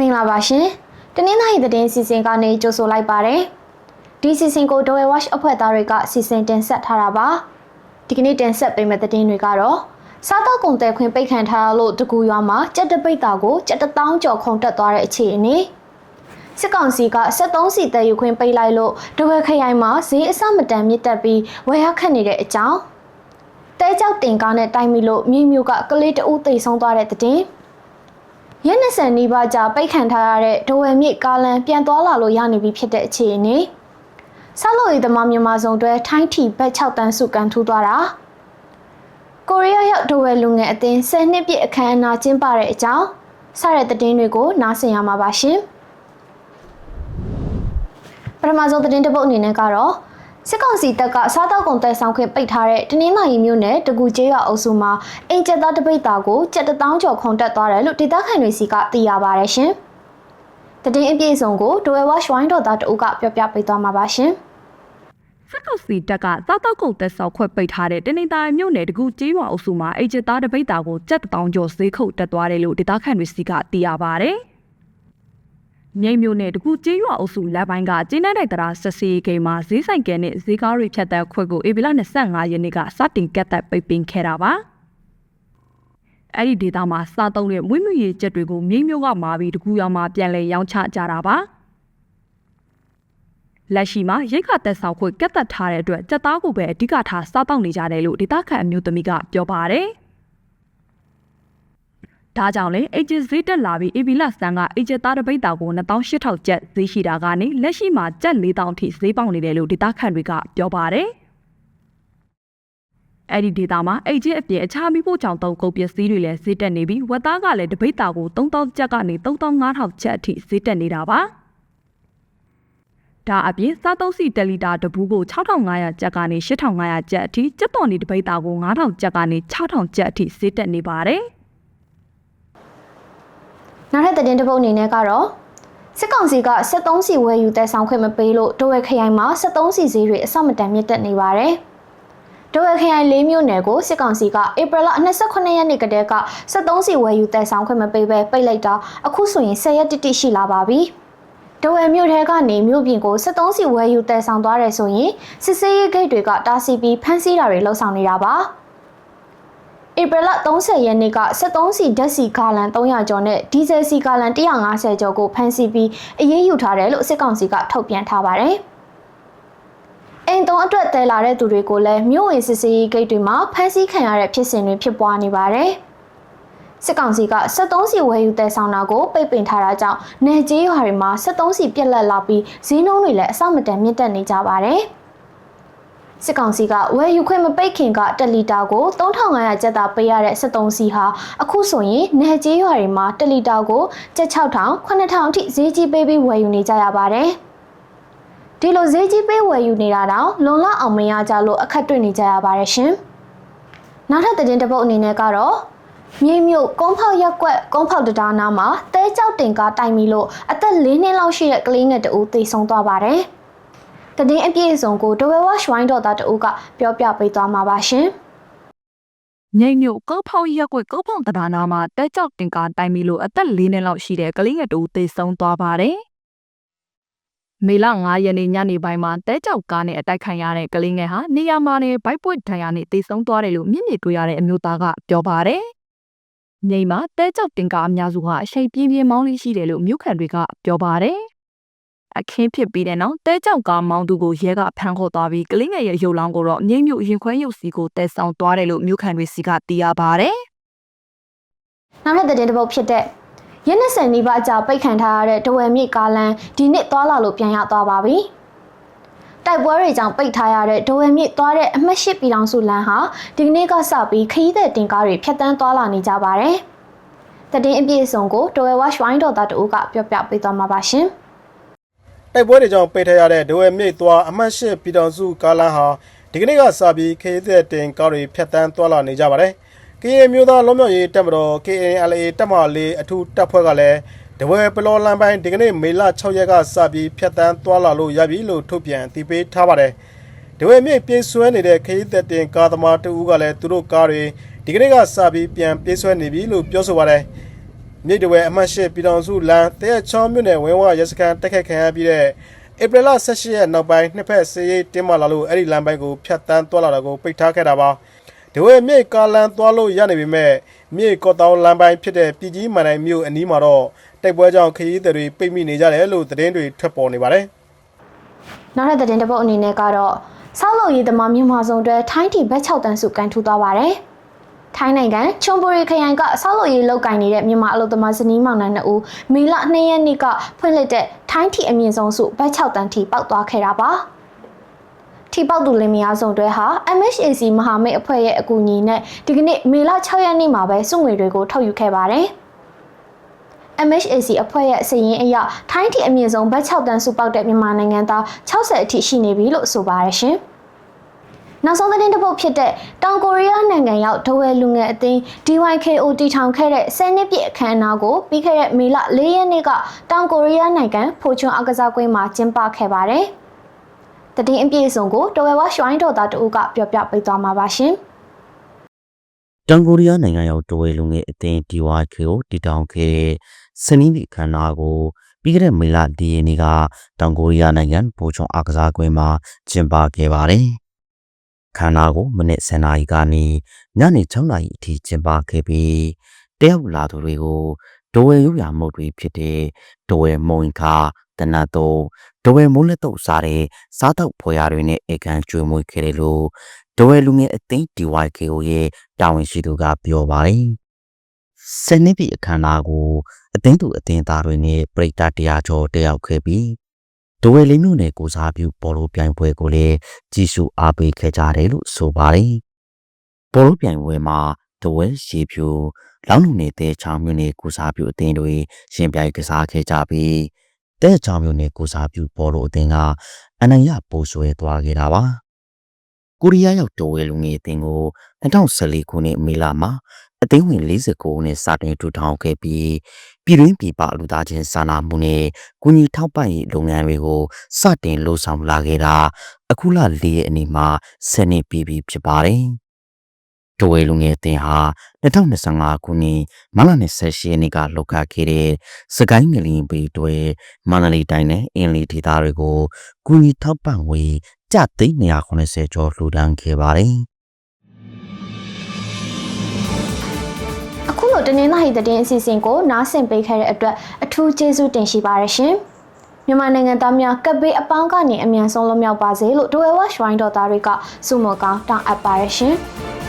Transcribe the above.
မင်္ဂလာပါရှင်။တနင်္လာရီသတင်းစီစဉ်ကနေကြိုဆိုလိုက်ပါတယ်။ဒီစီစဉ်ကို Dwell Watch အဖွဲ့သားတွေကစီစဉ်တင်ဆက်ထားတာပါ။ဒီကနေ့တင်ဆက်ပေးမယ့်သတင်းတွေကတော့စားတောက်ကုန်တဲ့ခွင်ပိတ်ခံထားရလို့တကူရွာမှာကြက်တပိတ်တာကိုကြက်တထောင်ကျော်ခုံတက်သွားတဲ့အခြေအနေစစ်ကောင်စီက73စီတဲယူခွင်ပိတ်လိုက်လို့တဝဲခရိုင်မှာဈေးအစမတန်မြင့်တက်ပြီးဝယ်ရခတ်နေတဲ့အကြောင်းတဲကြောက်တင်ကားနဲ့တိုင်မီလို့မြေမြို့ကကလေးတဦးသိမ်းဆုံးသွားတဲ့တဲ့တင် ရက်20နီးပါးကြာပိတ်ခံထားရတဲ့ဒဝယ်မြစ်ကားလမ်းပြန်သွားလာလို့ရနေပြီဖြစ်တဲ့အခြေအနေဆောက်လို့ရသမားမြန်မာစုံတွဲထိုင်းထီဘက်6တန်းစုကန်ထူးသွားတာကိုရီးယားရောက်ဒဝယ်လူငယ်အသင်း10နှစ်ပြည့်အခမ်းအနားကျင်းပတဲ့အကြောင်းစတဲ့သတင်းတွေကိုနားဆင်ရမှာပါရှင်ပထမဆုံးသတင်းတစ်ပုဒ်အနေနဲ့ကတော့ စစ်ကောင်စီတပ်ကစားတောက်ကုန်တိုက်ဆောင်ခွင့်ပိတ်ထားတဲ့တနင်္လာရီမြို့နယ်တကူကျေးရွာအုပ်စုမှာအင်ကျက်သားတပိတ်တာကိုကျက်တထောင်ကျော်ခုံတက်သွားတယ်လို့ဒေသခံတွေစီကသိရပါတယ်ရှင်။တည်င်းအပြည့်အစုံကိုဒိုဝဲဝါရှ်ဝိုင်းတော်သားတအုပ်ကပြောပြပေးသွားမှာပါရှင်။စက်ကောက်စီတပ်ကစားတောက်ကုန်တက်ဆောက်ခွက်ပိတ်ထားတဲ့တနေတိုင်းမြို့နယ်တကူကျေးရွာအုပ်စုမှာအေဂျစ်သားတပိတ်တာကိုကြက်တောင်ကျော်ဈေးခုတ်တက်သွားတယ်လို့ဒေသခံတွေစီကသိရပါဗျ။ မြိတ်မြို့နယ်တကူကျေးရွာအုပ်စုလက်ပိုင်းကကျင်းတဲ့တရာဆက်စီဂိမ်းမှာဈေးဆိုင်ကဲနဲ့ဈေးကားတွေဖြတ်တဲ့ခွက်ကိုဧပြီလ25ရက်နေ့ကစတင်ကတ်သက်ပိတ်ပင်ခဲ့တာပါ။အဲ့ဒီဒေသမှာစားသုံးတဲ့မွေးမြူရေးချက်တွေကိုမြိတ်မြို့ကမာပြီးတကူရွာမှာပြန်လည်ရောင်းချကြတာပါ။လက်ရှိမှာရိတ်ခတ်သက်ဆောင်ခွင့်ကတ်သက်ထားတဲ့အတွက်စက်သားကိုပဲအဓိကထားစားတောက်နေကြတယ်လို့ဒေသခံအမျိုးသမီးကပြောပါတယ်။ ဒါကြောင့်လေအဂျစ်ဈေးတက်လာပြီးအေဘီလဆန်ကအဂျစ်သားတစ်ပိတ်တာကို2800ကျပ်ဈေးရှိတာကနေလက်ရှိမှာကျပ်4000အထိဈေးပေါက်နေတယ်လို့ဒေသခံတွေကပြောပါတယ်။အဲ့ဒီဒေတာမှာအဂျစ်အပြင်အခြားမိဖို့ကြောင့်သုံးကုန်ပစ္စည်းတွေလည်းဈေးတက်နေပြီးဝက်သားကလည်းတစ်ပိတ်တာကို3000ကျပ်ကနေ3500ကျပ်အထိဈေးတက်နေတာပါ။ဒါအပြင်စားသုံးစီ1လီတာတဘူးကို6500ကျပ်ကနေ8500ကျပ်အထိကျက်တော်နေတစ်ပိတ်တာကို9000ကျပ်ကနေ6000ကျပ်အထိဈေးတက်နေပါတယ်။ နောက်ထပ်သတင်းတစ်ပုဒ်အနေနဲ့ကတော့စစ်ကောင်စီက73စီဝယ်ယူတဲ့ဆောင်ခွင့်မပေးလို့ဒိုဝဲခရိုင်မှာ73စီဈေးတွေအဆမတန်မြင့်တက်နေပါတယ်။ဒိုဝဲခရိုင်၄မြို့နယ်ကိုစစ်ကောင်စီကဧပြီလ28ရက်နေ့ကတည်းက73စီဝယ်ယူတဲ့ဆောင်ခွင့်မပေးဘဲပိတ်လိုက်တာအခုဆိုရင်10ရက်တိတိရှိလာပါပြီ။ဒိုဝဲမြို့ထဲကနေမြို့ပြင်ကို73စီဝယ်ယူတဲ့ဆောင်သွားတယ်ဆိုရင်စစ်စေးရေးဂိတ်တွေကတားဆီးပြီးဖမ်းဆီးတာတွေလှုပ်ဆောင်နေတာပါ။ ဧပြီလ30ရက်နေ့က73စီဓာတ်စီကာလန်300ကျော်နဲ့ဒီဇယ်စီကာလန်150ကျော်ကိုဖမ်းဆီးပြီးအရေးယူထားတယ်လို့စစ်ကောင်စီကထုတ်ပြန်ထားပါတယ်။အိမ်တုံးအတွက်တဲလာတဲ့သူတွေကိုလည်းမြို့ဝင်စစ်စေးဂိတ်တွေမှာဖမ်းဆီးခံရတဲ့ဖြစ်စဉ်တွေဖြစ်ပွားနေပါတယ်။စစ်ကောင်စီက73စီဝယ်ယူတဲဆောင်တာကိုပိတ်ပင်ထားတာကြောင့်နေကျေးရွာတွေမှာ73စီပြက်လက်လာပြီးဈေးနှုန်းတွေလည်းအဆမတန်မြင့်တက်နေကြပါတယ်။ စစ်ကောင်စီကဝယ်ယူခွင့်မပိတ်ခင်က1လီတာကို3500ကျပ်သာပေးရတဲ့73စီဟာအခုဆိုရင်နယ်ကျေးရွာတွေမှာ1လီတာကိုကျပ်6000 9000အထိဈေးကြီးပေးပြီးဝယ်ယူနေကြရပါတယ်။ဒီလိုဈေးကြီးပေးဝယ်ယူနေတာတော့လုံလောက်အောင်မရကြလို့အခက်တွေ့နေကြရပါတယ်ရှင်။နောက်ထပ်သတင်းတစ်ပုဒ်အနေနဲ့ကတော့မြေမြို့ကုန်းဖောက်ရက်ကွက်ကုန်းဖောက်တံတားနားမှာတဲကြောက်တင်ကားတိုင်မီလို့အသက်၄နှစ်လောက်ရှိတဲ့ကလေးငယ်တဦးသေဆုံးသွားပါတယ်။ တည်င်းအပြည့်အစုံကိုဒဝဲဝါရှ်ဝိုင်းတော်သားတဦးကပြောပြပေးသွားမှာပါရှင်။မြိတ်မြို့ကောက်ဖောက်ရက်ကွက်ကောက်ဖောက်တရာနာမှာတဲကြောက်တင်ကာတိုင်မီလို့အသက်၄နှစ်လောက်ရှိတဲ့ကလေးငယ်တူသေဆုံးသွားပါတယ်။မေလ9ရက်နေ့ညနေပိုင်းမှာတဲကြောက်ကားနဲ့အတိုက်ခံရတဲ့ကလေးငယ်ဟာနေရာမှာနေဘိုက်ပွက်ဒဏ်ရာနဲ့သေဆုံးသွားတယ်လို့မျက်မြင်တွေ့ရတဲ့အမျိုးသားကပြောပါတယ်။မြိတ်မှာတဲကြောက်တင်ကာအများစုဟာအရှိန်ပြင်းပြင်းမောင်းလေးရှိတယ်လို့မြို့ခံတွေကပြောပါတယ်။ အခင်းဖြစ်ပြီးတဲ့နောက်တဲကြောက်ကားမောင်းသူကိုရဲကဖမ်းခေါ်သွားပြီးကလေးငယ်ရဲ့ရုပ်လောင်းကိုတော့မြိတ်မြို့ရင်ခွဲရုပ်စီကိုတဲဆောင်သွားတယ်လို့မြို့ခံတွေစီကသိရပါတယ်။နောက်ထပ်သတင်းတစ်ပုဒ်ဖြစ်တဲ့ရက်နှစ်ဆယ်နီးပါးအကြာပိတ်ခံထားရတဲ့ဒဝယ်မြစ်ကားလမ်းဒီနှစ်သွားလာလို့ပြန်ရသွားပါပြီ။တိုက်ပွဲတွေကြောင့်ပိတ်ထားရတဲ့ဒဝယ်မြစ်သွားတဲ့အမှတ်၈ပြည်ထောင်စုလမ်းဟာဒီကနေ့ကစပြီးခရီးသည်တင်ကားတွေဖြတ်တန်းသွားလာနေကြပါတယ်။တည်င်းအပြည့်အစုံကိုဒဝယ်ဝါရှ်ဝိုင်းတော်သားတဦးကပြောပြပေးသွားမှာပါရှင်။ တိုက်ပွဲတွေကြောင့်ပိတ်ထရတဲ့ဒဝဲမြိတ်သွားအမှတ်၈ပြည်တော်စုကားလမ်းဟာဒီကနေ့ကစပြီးခရီးသည်တင်ကားတွေဖြတ်တန်းသွားလာနေကြပါတယ်။ KA မျိုးသားလုံးမြောက်ရေးတပ်မတော် KNLA တပ်မလေးအထူးတပ်ဖွဲ့ကလည်းဒဝဲပလောလမ်းပိုင်းဒီကနေ့မေလ6ရက်ကစပြီးဖြတ်တန်းသွားလာလို့ရပြီလို့ထုတ်ပြန်တည်ပေးထားပါတယ်။ဒဝဲမြိတ်ပြေးဆွဲနေတဲ့ခရီးသည်တင်ကားသမားတဦးကလည်းသူတို့ကားတွေဒီကနေ့ကစပြီးပြန်ပြေးဆွဲနေပြီလို့ပြောဆိုပါတယ်။ မြိတ်တဝဲအမှတ်၈ပြည်တော်စုလမ်းတရက်ချောင်းမြို့နယ်ဝင်းဝရဲစခန်းတက်ခတ်ခံရပြီးတဲ့ဧပြီလ18ရက်နောက်ပိုင်းနှစ်ဖက်စေးရေးတင်းမာလာလို့အဲ့ဒီလမ်းပိုင်းကိုဖျက်တမ်းသွားလာတာကိုပိတ်ထားခဲ့တာပါ။ဒဝဲမြိတ်ကားလမ်းသွားလို့ရနေပေမဲ့မြိတ်ကော့တောင်းလမ်းပိုင်းဖြစ်တဲ့ပြည်ကြီးမန်တိုင်းမြို့အနီးမှာတော့တိုက်ပွဲကြောင့်ခရီးသည်တွေပိတ်မိနေကြတယ်လို့သတင်းတွေထွက်ပေါ်နေပါတယ်။နောက်တဲ့သတင်းတစ်ပုဒ်အနေနဲ့ကတော့ဆောက်လုပ်ရေးသမားမြန်မာစုံတွဲထိုင်းတီဘက်6တန်းစုကန်ထူသွားပါတယ်။ ထိုင်းနိုင်ငံချွန်ဘူရီခရိုင်ကဆောက်လုပ်ရေးလုပ်ကိုင်နေတဲ့မြန်မာအလုပ်သမားဇနီးမောင်နှံနှစ်ဦးမေလ2ရက်နေ့ကဖွင့်လှစ်တဲ့ထိုင်းတီအမြင့်ဆုံးစုဘက်6တန်းတီပောက်သွားခဲ့တာပါ။ထီပေါက်သူလင်မယားစုံတွဲဟာ MHAC မဟာမိတ်အဖွဲ့ရဲ့အကူအညီနဲ့ဒီကနေ့မေလ6ရက်နေ့မှာပဲစုငွေတွေကိုထုတ်ယူခဲ့ပါတယ်။ MHAC အဖွဲ့ရဲ့အစည်းအဝေးအရထိုင်းတီအမြင့်ဆုံးဘတ်6တန်းစုပေါက်တဲ့မြန်မာနိုင်ငံသား60အထိရှိနေပြီလို့ဆိုပါရရှင်။ နောက်ဆုံးသတင်းတစ်ပုဒ်ဖြစ်တဲ့တောင်ကိုရီးယားနိုင်ငံရောက်ဒဝဲလူငယ်အသင်း DYKO တီထောင်ခဲ့တဲ့10နှစ်ပြည့်အခမ်းအနားကိုပြီးခဲ့တဲ့မေလ4ရက်နေ့ကတောင်ကိုရီးယားနိုင်ငံဖိုချွန်အကစားကွင်းမှာကျင်းပခဲ့ပါတယ်။တည်င်းအပြည့်အစုံကိုတော်ဝဲဝါရွှိုင်းတော်သားတို့ကပြောပြပေးသွားမှာပါရှင်။တန်ကိုရီးယားနိုင်ငံရောက်တဝဲလူငယ်အသင်း DYK ကိုတည်ထောင်ခဲ့တဲ့စနေနေ့ခန္ဓာကိုပြီးခဲ့တဲ့မေလဒီရက်နေ့ကတောင်ကိုရီးယားနိုင်ငံဘိုချွန်အားကစားကွင်းမှာကျင်းပခဲ့ပါတယ်။ ခန္ဓာကိုမနေ့7နာရီကနေညနေ6နာရီအထိကျင်းပခဲ့ပြီးတယောက်လာသူတွေကိုဒဝဲရုပ်ရမုတ်တွေဖြစ်တဲ့ဒဝဲမုံခါတနတ်တော့ဒဝဲမိုးလက်တော့စားတဲ့စားတော့ဖွေရတွေနဲ့အေကန်ကျွေးမွေးခဲ့တယ်လို့ဒဝဲလူငယ်အသိန်း DYKO ရဲ့တာဝန်ရှိသူကပြောပါတယ်။စနေပြည်အခမ်းအနားကိုအသိန်းသူအသိန်းသားတွေနဲ့ပြည်တာတရားကျော်တက်ရောက်ခဲ့ပြီး ဒဝဲလေးမျိုးနဲ့ကိုစားပြုပေါ်လို့ပြိုင်ပွဲကိုလည်းကြီးစုအားပေးခဲ့ကြတယ်လို့ဆိုပါတယ်။ပေါ်လို့ပြိုင်ပွဲမှာဒဝဲရေဖြူလောင်းလုံနေတဲ့ချောင်းမျိုးနဲ့ကိုစားပြုအသင်းတွေရှင်ပြိုင်ကစားခဲ့ကြပြီးတဲ့ချောင်းမျိုးနဲ့ကိုစားပြုပေါ်လို့အသင်းကအနိုင်ရပိုးဆွဲသွားခဲ့တာပါ။ကိုရီးယားရောက်တော်ဝဲလူငယ်အသင်းကို2014ခုနှစ်မေလမှာ အသင်းဝင်49နဲ့စတင်ထူထောင်ခဲ့ပြီးပြည်တွင်းပြည်ပလူသားချင်းစာနာမှုနဲ့ကုညီထောက်ပံ့ရေးလုပ်ငန်းတွေကိုစတင်လှုပ်ဆောင်လာခဲ့တာအခုလ၄ရက်အနည်းမှာ10နှစ်ပြည့်ပြီဖြစ်ပါတယ်။တော်ဝဲလူငယ်အသင်းဟာ2025ခုနှစ်မလ28ရက်နေ့ကလောက်ခခဲ့တဲ့စကိုင်းငလင်ပေတွေမန္တလေးတိုင်းနဲ့အင်းလီဒေသတွေကိုကုညီထောက်ပံ့ငွေကျသိန်း290ကျော်လှူဒါန်းခဲ့ပါတယ်။ အခုလိုတနင်္လာရီသတင်းအစီအစဉ်ကိုနားဆင်ပေးခဲ့တဲ့အတွက်အထူးကျေးဇူးတင်ရှိပါရရှင်။မြန်မာနိုင်ငံသားများကပ်ဘေးအပေါင်းကနေအမြန်ဆုံးလွတ်မြောက်ပါစေလို့ဒိုဝဲဝါရွှိုင်းတော်သားတွေကဆုမွန်ကောင်းတောင်းအပ်ပါရရှင်။